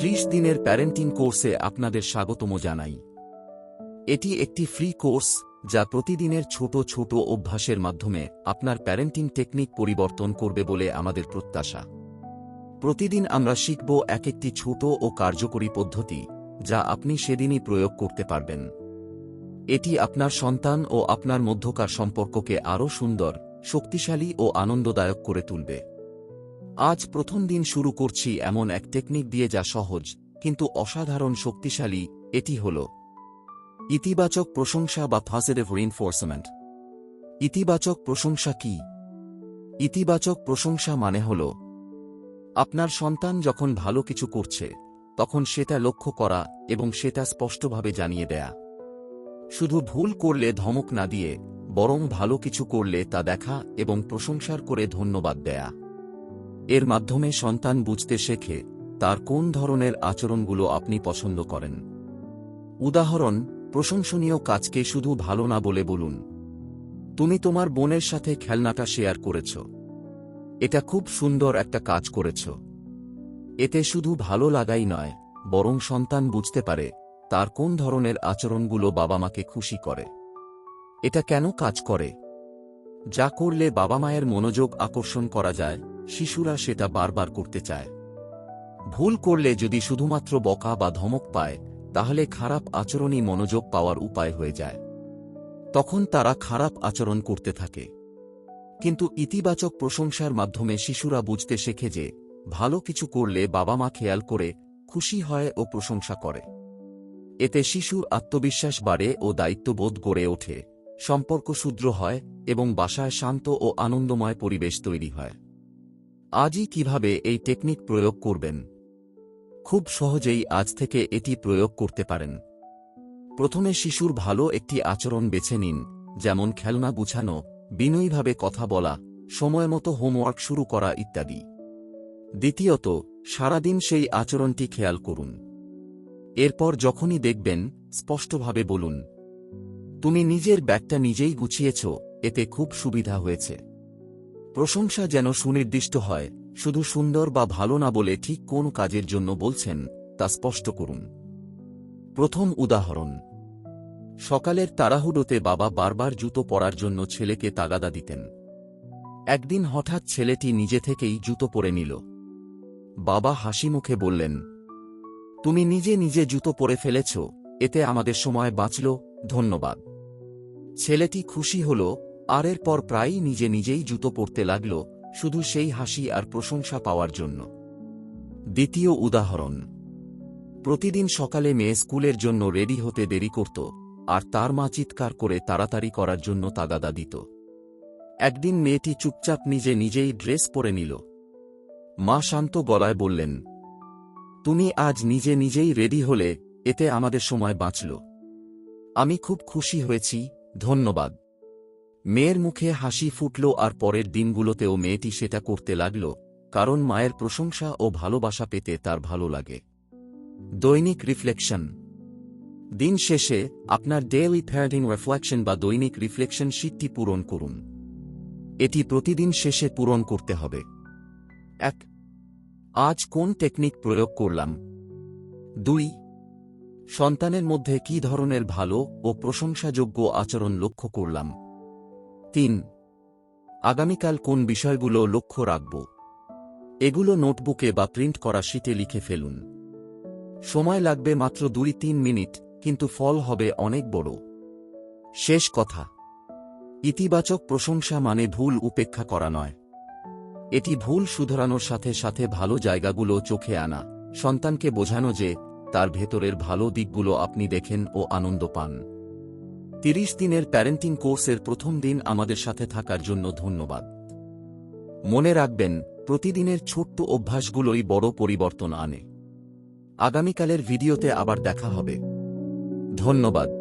ত্রিশ দিনের প্যারেন্টিং কোর্সে আপনাদের স্বাগতম জানাই। এটি একটি ফ্রি কোর্স যা প্রতিদিনের ছোট ছোট অভ্যাসের মাধ্যমে আপনার প্যারেন্টিং টেকনিক পরিবর্তন করবে বলে আমাদের প্রত্যাশা। প্রতিদিন আমরা শিখব এক একটি ছোট ও কার্যকরী পদ্ধতি যা আপনি সেদিনই প্রয়োগ করতে পারবেন। এটি আপনার সন্তান ও আপনার মধ্যকার সম্পর্ককে আরও সুন্দর, শক্তিশালী ও আনন্দদায়ক করে তুলবে। আজ প্রথম দিন শুরু করছি এমন এক টেকনিক দিয়ে যা সহজ, কিন্তু অসাধারণ শক্তিশালী, এটি হল ইতিবাচক প্রশংসা বা পজিটিভ রিনফোর্সমেন্ট ইতিবাচক প্রশংসা কি? ইতিবাচক প্রশংসা মানে হল, আপনার সন্তান যখন ভালো কিছু করছে, তখন সেটা লক্ষ্য করা এবং সেটা স্পষ্টভাবে জানিয়ে দেয়া। শুধু ভুল করলে ধমক না দিয়ে, বরং ভালো কিছু করলে তা দেখা এবং প্রশংসার করে ধন্যবাদ দেয়া। এর মাধ্যমে সন্তান বুঝতে শেখে, তার কোন ধরনের আচরণগুলো আপনি পছন্দ করেন। উদাহরণ, প্রশংসনীয় কাজকে শুধু ভালো না বলে বলুন। তুমি তোমার বোনের সাথে খেলনাটা শেয়ার করেছ। এটা খুব সুন্দর একটা কাজ করেছ। এতে শুধু ভালো লাগাই নয়, বরং সন্তান বুঝতে পারে, তার কোন ধরনের আচরণগুলো বাবা মাকে খুশি করে। এটা কেন কাজ করে? যা করলে বাবা মায়ের মনোযোগ আকর্ষণ করা যায় শিশুরা সেটা বারবার করতে চায়। ভুল করলে যদি শুধুমাত্র বকা বা ধমক পায়, তাহলে খারাপ আচরণই মনোযোগ পাওয়ার উপায় হয়ে যায়। তখন তারা খারাপ আচরণ করতে থাকে। কিন্তু ইতিবাচক প্রশংসার মাধ্যমে শিশুরা বুঝতে শেখে যে, ভালো কিছু করলে বাবা মা খেয়াল করে, খুশি হয় ও প্রশংসা করে। এতে শিশুর আত্মবিশ্বাস বাড়ে ও দায়িত্ববোধ গড়ে ওঠে, সম্পর্ক শুদ্র হয় এবং বাসায় শান্ত ও আনন্দময় পরিবেশ তৈরি হয়। আজই কীভাবে এই টেকনিক প্রয়োগ করবেন? খুব সহজেই আজ থেকে এটি প্রয়োগ করতে পারেন। প্রথমে শিশুর ভালো একটি আচরণ বেছে নিন, যেমন খেলনা গুছানো, বিনয়ীভাবে কথা বলা, সময়মতো হোমওয়ার্ক শুরু করা ইত্যাদি। দ্বিতীয়ত, সারাদিন সেই আচরণটি খেয়াল করুন। এরপর যখনই দেখবেন, স্পষ্টভাবে বলুন, তুমি নিজের ব্যাগটা নিজেই গুছিয়েছ, এতে খুব সুবিধা হয়েছে। প্রশংসা যেন সুনির্দিষ্ট হয়, শুধু সুন্দর বা ভালো না বলে ঠিক কোন কাজের জন্য বলছেন, তা স্পষ্ট করুন। প্রথম উদাহরণ, সকালের তাড়াহুডোতে বাবা বারবার জুতো পরার জন্য ছেলেকে তাগাদা দিতেন। একদিন হঠাৎ ছেলেটি নিজে থেকেই জুতো পরে নিল। বাবা হাসি মুখে বললেন, তুমি নিজে নিজে জুতো পরে ফেলেছ, এতে আমাদের সময় বাঁচল, ধন্যবাদ। ছেলেটি খুশি হল আর এরপর প্রায়ই নিজে নিজেই জুতো পরতে লাগল, শুধু সেই হাসি আর প্রশংসা পাওয়ার জন্য। দ্বিতীয় উদাহরণ। প্রতিদিন সকালে মেয়ে স্কুলের জন্য রেডি হতে দেরি করত, আর তার মা চিৎকার করে তাড়াতাড়ি করার জন্য তাগাদা দিত। একদিন মেয়েটি চুপচাপ নিজে নিজেই ড্রেস পরে নিল। মা শান্ত গলায় বললেন, তুমি আজ নিজে নিজেই রেডি হলে, এতে আমাদের সময় বাঁচল। আমি খুব খুশি হয়েছি, ধন্যবাদ। মেয়ের মুখে হাসি ফুটল আর পরের দিনগুলোতেও মেয়েটি সেটা করতে লাগল, কারণ মায়ের প্রশংসা ও ভালোবাসা পেতে তার ভালো লাগে। দৈনিক রিফ্লেকশন। দিন শেষে আপনার ডেইলি প্যারেন্টিং রিফ্লেকশন বা দৈনিক রিফ্লেকশন শীটটি পূরণ করুন। এটি প্রতিদিন শেষে পূরণ করতে হবে। এক, আজ কোন টেকনিক প্রয়োগ করলাম? দুই, সন্তানের মধ্যে কি ধরনের ভালো ও প্রশংসাযোগ্য আচরণ লক্ষ্য করলাম? তিন। আগামীকাল কোন বিষয়গুলো লক্ষ্য রাখব? এগুলো নোটবুকে বা প্রিন্ট করা শীটে লিখে ফেলুন। সময় লাগবে মাত্র দুই তিন মিনিট, কিন্তু ফল হবে অনেক বড়। শেষ কথা। ইতিবাচক প্রশংসা মানে ভুল উপেক্ষা করা নয়। এটি ভুল শুধরানোর সাথে সাথে ভালো জায়গাগুলো চোখে আনা, সন্তানকে বোঝানো যে, তার ভেতরের ভালো দিকগুলো আপনি দেখেন ও আনন্দ পান। তিরিশ দিনের প্যারেন্টিং কোর্সের প্রথম দিন আমাদের সাথে থাকার জন্য ধন্যবাদ। মনে রাখবেন, প্রতিদিনের ছোট্ট অভ্যাসগুলোই বড় পরিবর্তন আনে। আগামীকালের ভিডিওতে আবার দেখা হবে। ধন্যবাদ।